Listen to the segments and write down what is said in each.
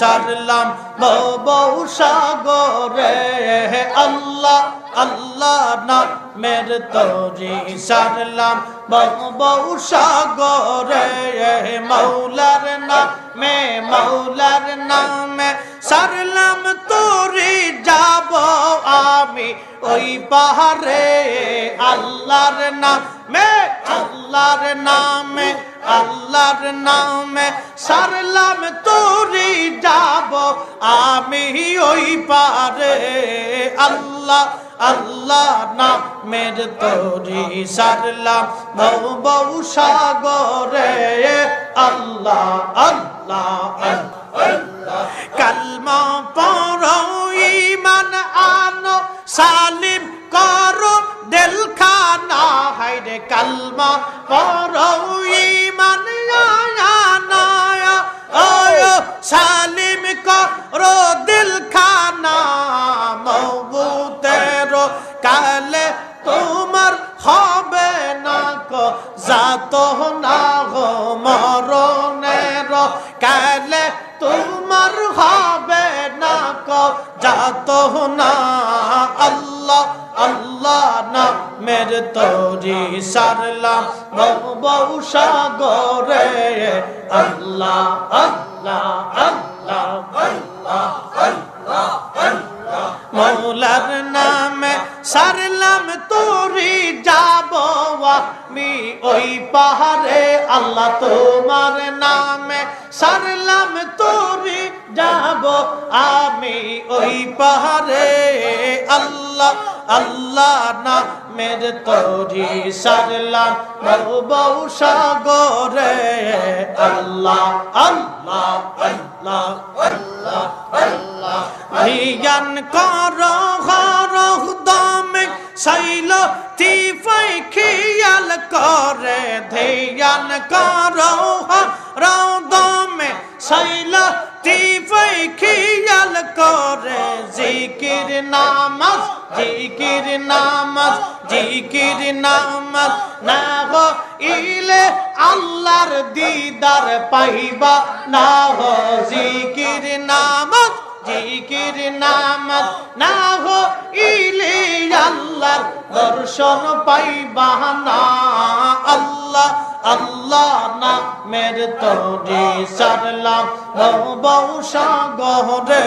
সারলাম বউ সাগরে। আল্লাহ আল্লাহ না মের তরি সারলাম বউ সাগরে। মৌলার নামে মৌলার নামে সারলাম তোরি যাব আমি ওই পাহাড়ে। আল্লাহর নামে আল্লাহর নামে আল্লাহর নামে সারলাম তোরি যাব, আমি ওই পারে। আল্লাহ আল্লাহ নামের তোরি সারলাম বউ বউ সাগরে। আল্লাহ আল্লাহ কালমা পড়ো ইমান আনো, সালিম করো দিল খানা হাইরে কালমা পড়ো ইমান সালিম করো দিল খানা মবুতের কালে তোমার হবে না কো যাত না গো মরণের কালে তোমার হবে না কো যাত না আল্লাহ আল্লাহ না মের তোরি সারলাম বউ সাগরে। আল্লাহ আল্লাহ মৌলার নামে সারলাম, তোরি যাব ওই পাহাড়ে, আল্লাহ তোমার নামে সারলাম, তোরি যাব আমি ওই পাহাড়ে, আল্লাহ আল্লাহ নামের তোরি সারলাম। বউ সাগরে আল্লাহ আল্লাহ আল্লাহ আল্লাহ আল্লাহ। জ্ঞান কর হর দমে শৈল তিফাই খেয়াল করে। ধ্যান কর হর দমে শৈল তিফাই খেয়াল করে। জিকির নামাজ জিকির নামাজ জিকির নামাজ। না হো ইলে আল্লাহর দিদার পাইবা। না হো জিকির নামাজ জিকির নামাজ না হো ইলে আল্লাহর দর্শন পাইবা না। আল্লাহ আল্লাহ না মের তোরে সারলাম বউ সাগরে।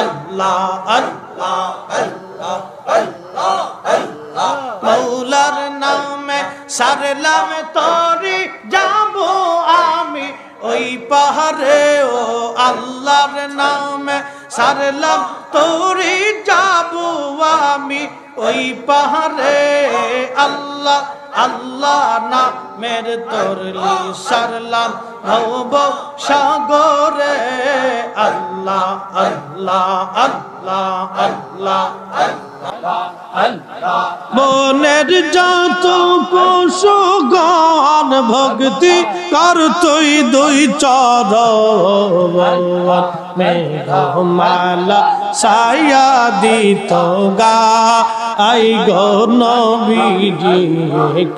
আল্লাহ আল্লাহ আল্লাহ আল্লাহ আল্লাহ। মৌলার নামে সারলাম তোরে ওই পাহাড়ে, ও আল্লাহর নামে সারলাম তোরে যাব আমি। ওই পাহাড়ে আল্লাহ আল্লাহ না মের তোরলি সারলাম। ভব সাগরে আল্লাহ আল্লাহ আল্লাহ। মনের যত পশু গান ভক্তি কর তুই দুই চর মেঘমালা সায়া দিত গা। আই গো নবীজি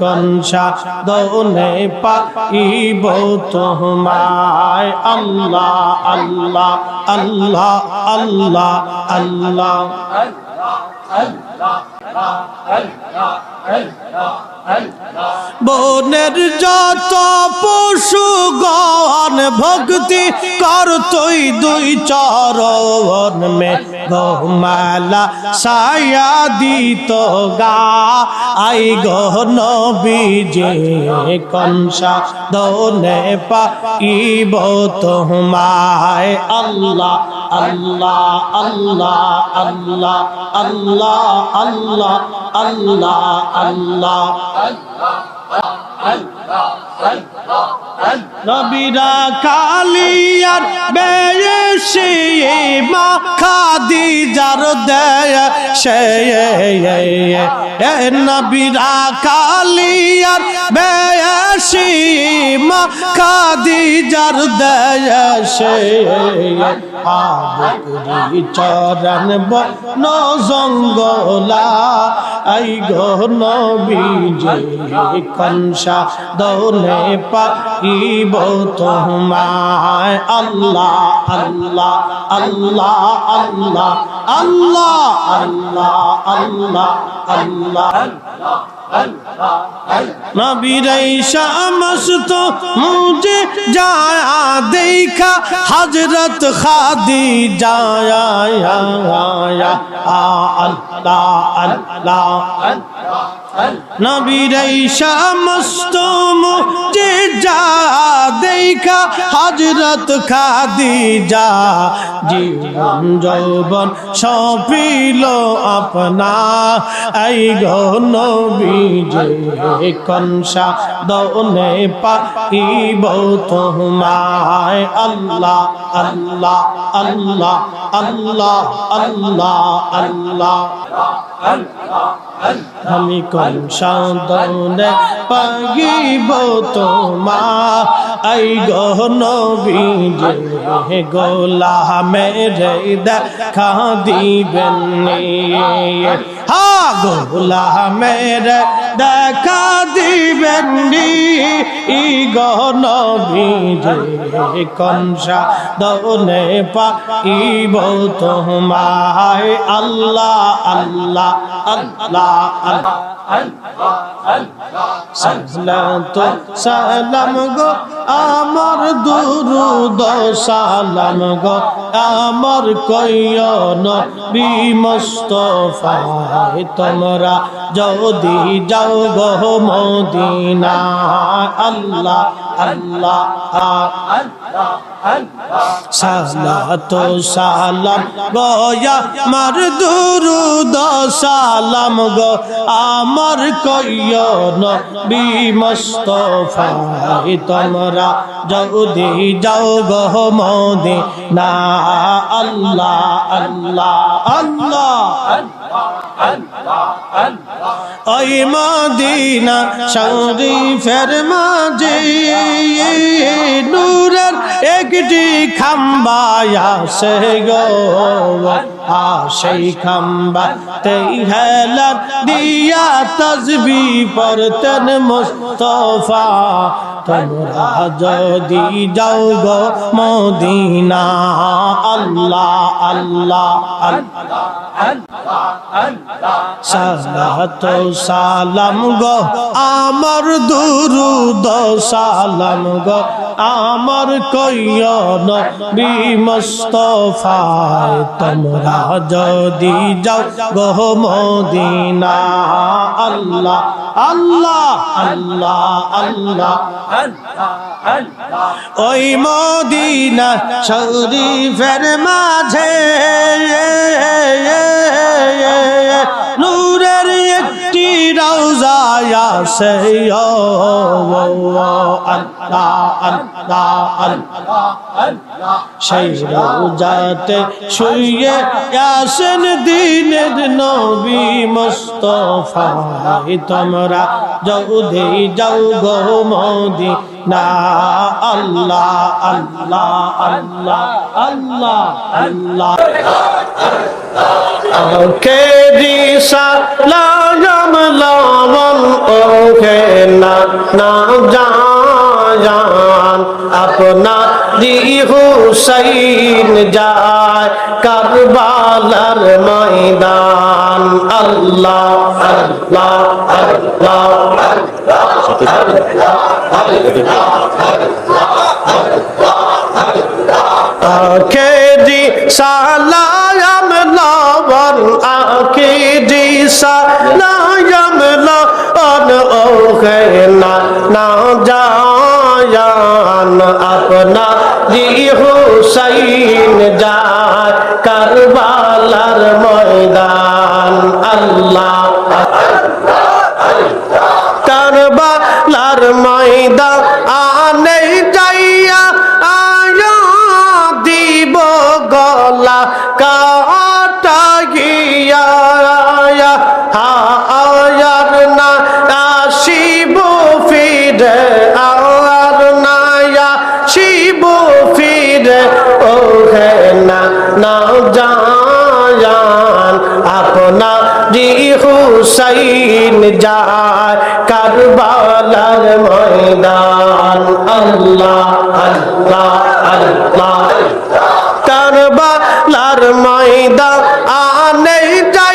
কনসা দৌনে পাইব তোমায়। আল্লাহ আল্লাহ আল্লাহ আল্লাহ আল্লাহ বনের যত পশু গণ ভক্তি কর তুই দুই চরণ মে গমালা সায়া দিত গা। আই গহন বিজে কনসা দনে পাইব তোমায় আল্লাহ। আল্লাহ আল্লাহ আল্লাহ আল্লাহ আল্লাহ আল্লাহ আল্লাহ। নবীরা কালিয়ার বেশি মা খাদি যার দেয় সে নবীরা কালিয়ার বেশি মা খাদি যার দেয় সে আবুরি চরণ বন জঙ্গলা, আই গো নবীজি কনসা দৌলে পাইব তোমায়? আল্লাহ আল্লাহ আল্লাহ আল্লাহ আল্লাহ আল্লাহ আল্লাহ আল্লাহ। নবীরাইশা মস্ত মুঝে যায়া দেখা হজরত খাদি যায়া আল্লাহ। আল্লাহ নবীরাইশা যা দেখা হজরত খাদি যা জীবন যৌবন সপিল আপনা। এই গো নবী নবীজে কনসা দৌনে পাইব তোমায়। আল্লাহ আল্লাহ আল্লাহ আল্লাহ আল্লাহ আল্লাহ। আমি কোন সাদনে পাগিব তোমা আই গো নবীজে গোলা মেরে দেখা দিবেন হা গোলা মেরে দেখা দিবেন ই গো নবীজে কনসা দনে পাইব তোমায় আল্লাহ আল্লাহ আল্লাহ। সালাত সালাম গো, আমার দুরুদ সালাম গো, আমার কয়ন বিমস্তফায় তোমরা যদি যাও গো মদিনা আল্লাহ আল্লাহ সালাত সালাম গয়া মার দুরুদ সালাম গো আমার কয়ন বিমস্তফাই তোমরা যদি যাও গো মোদে না আল্লাহ আল্লাহ আল্লাহ ওই মদিনা শরীফের মাঝে নূরের একটি খাম্বায়া সে গো সেই খাম্বা। তেই হেলার দিয়া তসবি পরতেন মুস্তফা। তোমরা যদি যাও গো মদিনা, আল্লাহ আল্লাহ সালাত সালাম গো, আমার দুরুদ সালাম গো, আমার কয়ন বিমস্তফায় তোমরা যদি যাও গো মদিনা, আল্লাহ আল্লাহ আল্লাহ আল্লাহ। ওই মদিনা ফের মাঝে روزایا سے اللہ اللہ اللہ সেই রোজাতে শুয়ে আসেন দিনের নবী মোস্তফাই তোমরা যৌধে যাও গো মোদি না আল্লাহ আল্লাহ আল্লাহ আল্লাহ আল্লাহ কে দিশা লাগা লবণ ওকে না না জান আপনা দি হুসাইন যায় কারবালার ময়দান আল্লাহ আল্লাহ আল্লাহ আখেরি সালাম লবণ আখেরি সালাম লবণ ওহে না না জায়ান আপনা জি হুসাইন যায় কারবালার ময়দান আল্লাহ না না জান আপনা জি হুসাইন যায়, কারবালার ময়দান। আল্লাহ আল্লাহ আল্লাহ। কারবালার ময়দান আনে যায়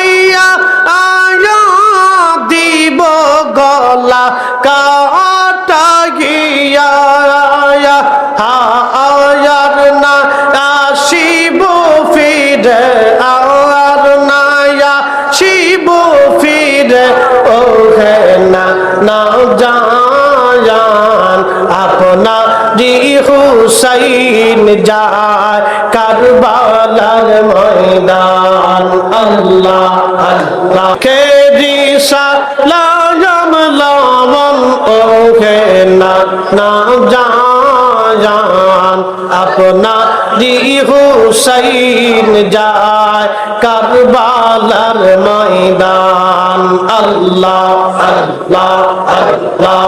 না জায়ান, আপনা জি হুসাইন যায় কারবালার ময়দান। আল্লাহ আল্লাহ। কে দিশা লাম লাম ও হে না না, জায়ান, আপনা জি হুসাইন যায় কারবালার ময়দান। আল্লাহ আল্লাহ আল্লাহ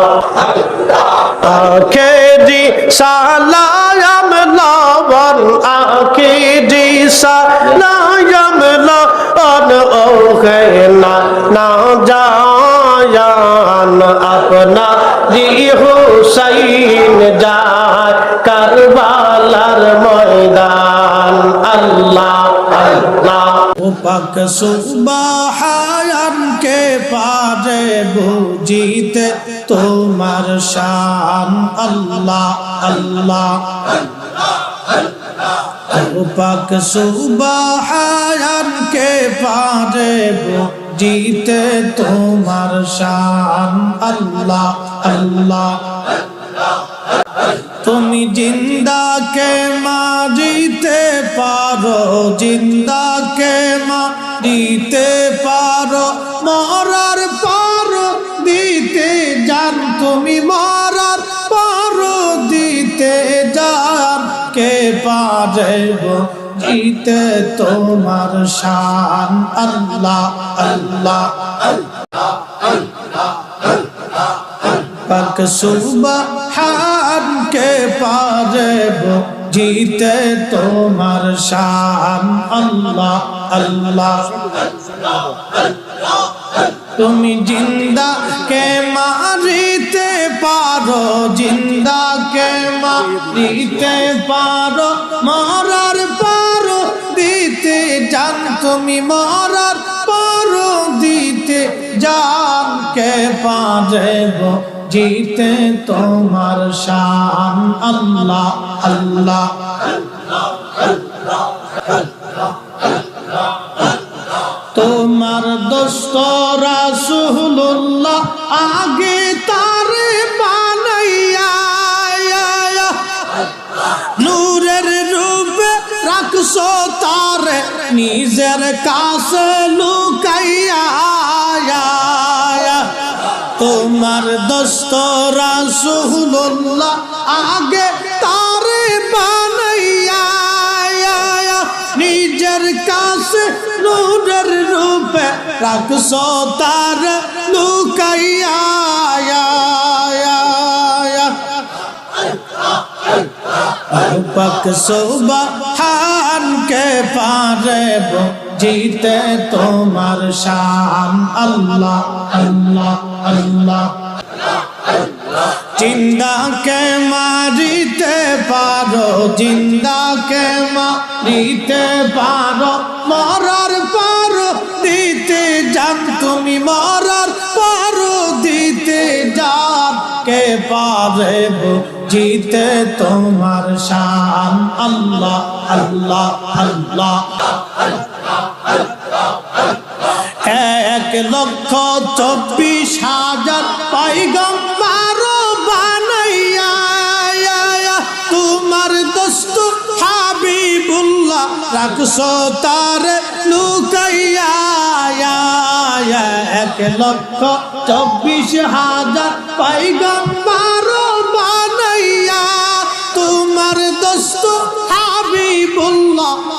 আখেরি সালাম লাবন আখেরি সালাম লাবন ও হে না না জায়ান আপনা হুসাইন যায় কারবালার ময়দান। আল্লাহ আল্লাহ। পাক সুবহান কে পারে বুঝিতে তোমার শান। আল্লাহ আল্লাহ। পাক সুবহান কে পারে বুঝিতে তোমার শান, আল্লাহ আল্লাহ। তুমি জিন্দা জিন্দাকে মারিতে পারো, জিন্দাকে মারিতে পারো, মরার পারো, দিতে যান। তুমি মরার পারো, দিতে যান। কে পারে জিতে তোমার শান। আল্লাহ আল্লাহ, পাক সুবহান কে পারে জিতে তোমার শান। আল্লাহ আল্লাহ, তুমি জিন্দা কে মারিতে পারো জিন্দা কে মারিতে পারো জান তুমি মরার পারো দিতে জান কে পারে জিতে তোমার শান। আল্লাহ আল্লাহ, তোমার দোস্ত সুহুল্লাহ আগে তারে রাখছো তারে নিজের কাছে লুকাইয়া তোমার দোস্ত রাসূলুল্লাহ আগে তারে বানাইয়া নিজের কাছে নূরের রূপে রাখছো তার লুকাইয়া পাক সুবহান কে পারে জিতে তোমার শান। আল্লাহ আল্লাহ আল্লাহ জিন্দাকে মারিতে পারো, জিন্দাকে মারিতে পারো। মরার পারো, দিতে জান তুমি মরার পারো, দিতে জান কে পারে জিতে তোমার শান। আল্লাহ আল্লাহ আল্লাহ। এক লক্ষ চব্বিশ হাজার পাইগম্বার লুকাইয়া। এক লক্ষ চব্বিশ হাজার পাইগম্বার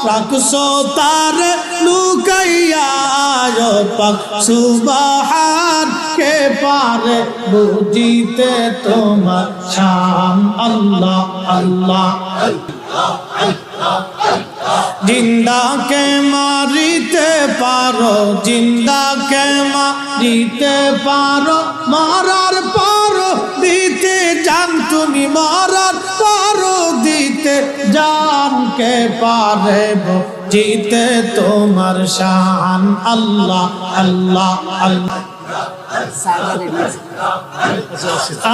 রাখছো তার লুকাইয়া পাক কে পারে বুঝিতে তোমার শান? আল্লাহ আল্লাহ। জিন্দাকে মারিতে পারো, জিন্দাকে মারিতে পারো, মারার পারো জান তুমি মারার পারো দিতে জানকে পারে জিতে তোমার শান। আল্লাহ আল্লাহ আল্লাহ।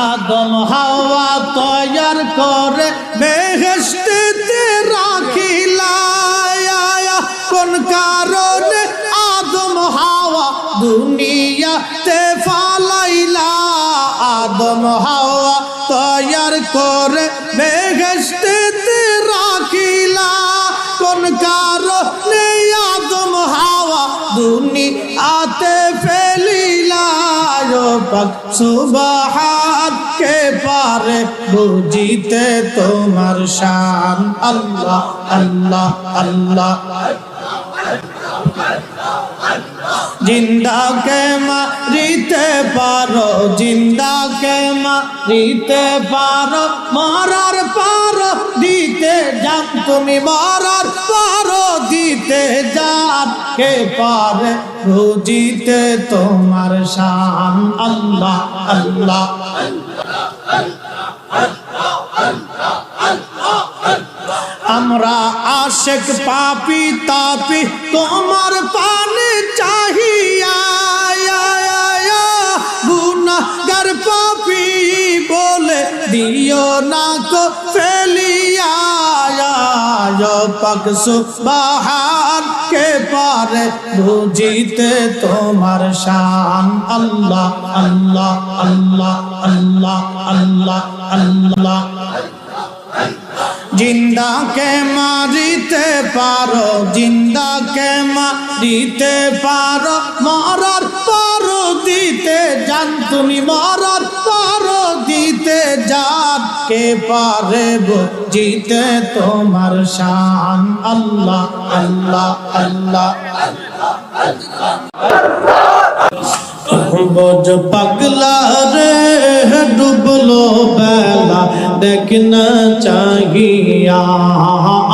আদম হাওয়া তৈয়ার করে বেহেস্তেতে রাখিলা কোন কারণে আদম হাওয়া দুনিয়াতে ফালাইলা? আদম হাওয়া তৈয়ার করে রাখিলা। কোন কারণে আদম হাওয়া, দুনিয়াতে ফেলিলা। পাক কে পারে বুঝিতে তোমার শান? আল্লাহ আল্লাহ আল্লাহ। জিন্দাকে মারিতে পারো জিন্দাকে মারিতে পারো মারার পারো দিতে যান তুমি মারার পারো দিতে যান কে পারে বুঝিতে তোমার শান আল্লাহ আল্লাহ আমরা আশেক পাপি তাপি, তোমার পানে চাহিয়া গুনাগার পাপি বলে দিও না কো ফেলিয়া পাক সুবাহান, কে পারে বুঝিতে তোমার শান? আল্লাহ আল্লাহ আল্লাহ আল্লাহ আল্লাহ আল্লাহ। জিন্দাকে মারিতে পারো, জিন্দাকে মারিতে পারো, মরার পারো দিতে জান তুমি, মরার পারো দিতে জান কে পারে জিতে তোমার শান? আল্লাহ আল্লাহ আল্লাহ বোঝ পাগলা রে, ডুবলো বেলা দেখনা চাহিয়া।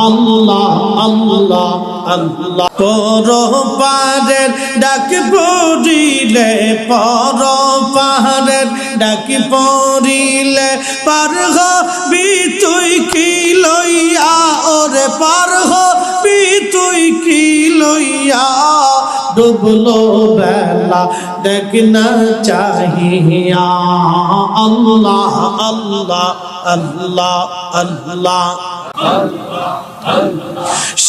আল্লাহ আল্লাহ আল্লাহ। পর পারের ডাক পড়িলে পর পাহাড়ের ডাক পড়িলে পার হবি তুই কি লইয়া? ওরে পার হবি তুই কি লইয়া? ডুবলো বেলা দেখনা চাহিয়া আল্লাহ আল্লাহ আল্লাহ আল্লাহ।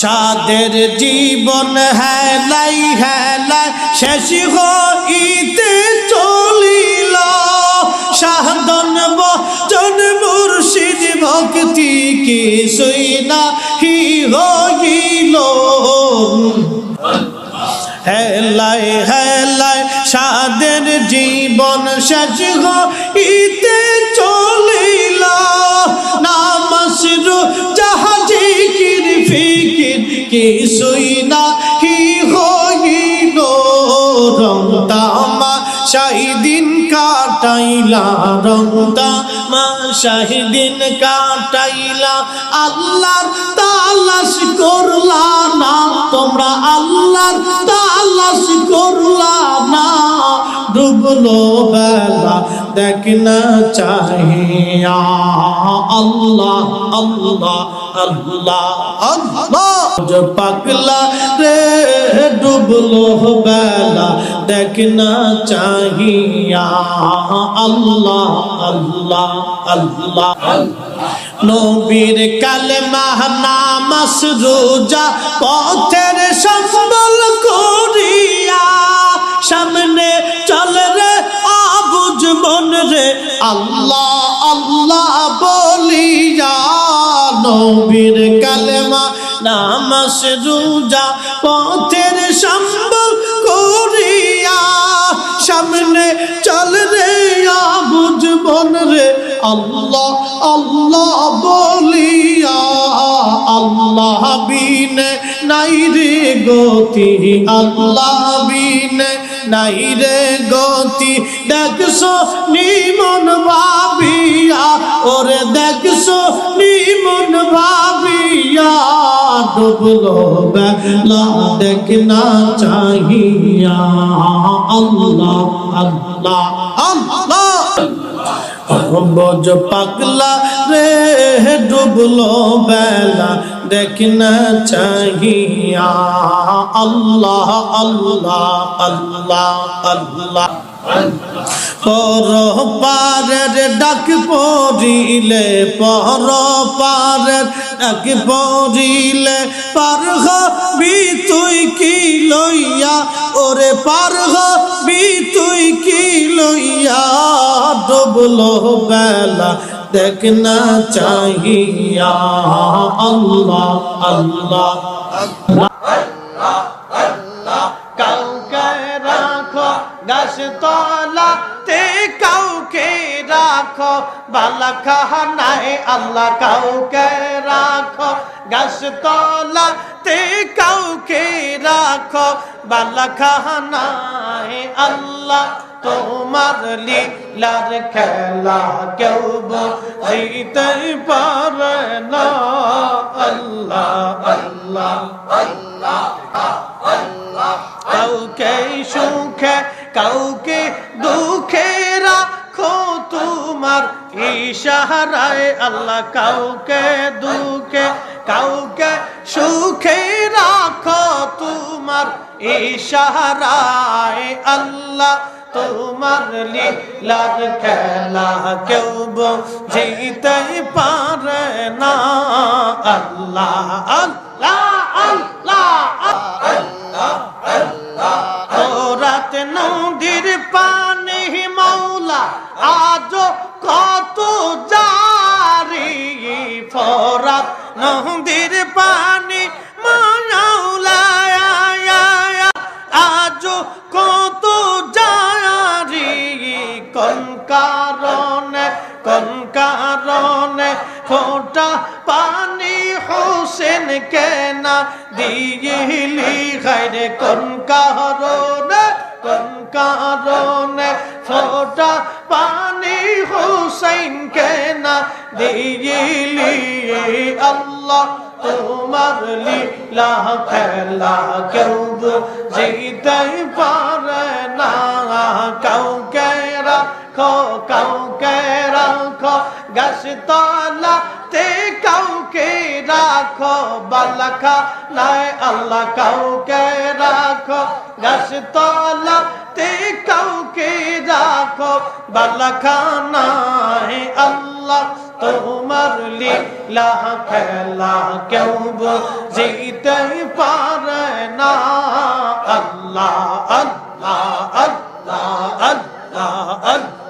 সাদের জীবন হেলাই হেলাই, শেষ হইতে চলিল। সাধন বচন মুর্শিদ ভক্তি কি সইনা হি হইল হেলাই সাদের জীবন শেষ হইতে চলিল। নামাসরু জাহাজি কির ফিকির কিছুই না কি হইল রংতামা শাহিদিন কাটাইলা। রংতামা শাহিদিন কাটাইলা। আল্লাহর তালাশ করলা না, তোমরা আল্লাহর তালাশ করলা না। ডুবলো বেলা, দেখ না চাহিয়া। আল্লাহ আল্লাহ আল্লাহ আল্লাহ। পাগলা রে ডুবলো বেলা, দেখ না চাহিয়া। আল্লাহ আল্লাহ আল্লাহ। নবীর কালেমা নামাস রোজা পথের সম্বল করিয়া সামনে চলে রে আল্লাহ আল্লাহ বলিয়া নবীর কালেমা নামাস রোজা, পথের সম্বল করিয়া সামনে চল রে আবুজ মন রে। আল্লাহ আল্লাহ বলিয়া আল্লাহ বিনে নাই রে গতি। আল্লাহ বিনে নাই রে গতি। দেখছ নিমন ভাবিয়া? ওরে দেখছ নিমন ভাবিয়া? ডুবলো বেলা দেখ না চাহিয়া। আল্লাহ আল্লাহ আল্লাহ। বোঝ পাগলা রে, ডুবলো বেলা। দেখনা চাহিয়া আল্লাহ আল্লাহ আল্লাহ আল্লাহ পর পারের ডাক পড়িলে পর পারের ডাক পড়িলে পার হবি তুই কি লইয়া? ওরে পার হবি তুই কি লইয়া? ডুবলো বেলা দেখ না চাহিয়া আল্লাহ আল্লাহ কাউকে রাখো গাছ তলাতে কাউকে রাখো বালা খানায় আল্লাহ কাউকে রাখো গাছ তলাতে কাউকে রাখো বালা খানায় আল্লাহ তোমার লীলার খেলা কেউ বুঝিতে পারে না। আল্লাহ আল্লাহ। কাউকে সুখে, কাউকে দুঃখে রাখো তোমার ইশারায়। আল্লাহ, কাউকে দুঃখে, কাউকে সুখে রাখো তোমার ইশারায়। আল্লাহ তোমার লীলার খেলা কেউ বুঝিতে পারে না। আল্লাহ আল্লাহ। দিয়েলি খাইরে কোন কারণে কোন কারণে? ফোটা পানি হোসেন কেনা দিয়েলি আল্লাহ, তোমার লীলা খেলা কেউ বুঝিতে পারে না, কাউকে রাখো, কাউকে রাখো গাছ তলাতে কাউকে রাখো, বালাখা নাই, আল্লাহ কাউকে রাখো গাছ তলাতে কাউকে রাখো, বালাখা নাই, আল্লাহ তোমার লীলা খেলা কেউ বুঝিতে পারে না। আল্লাহ আল্লাহ আল্লাহ আল্লাহ।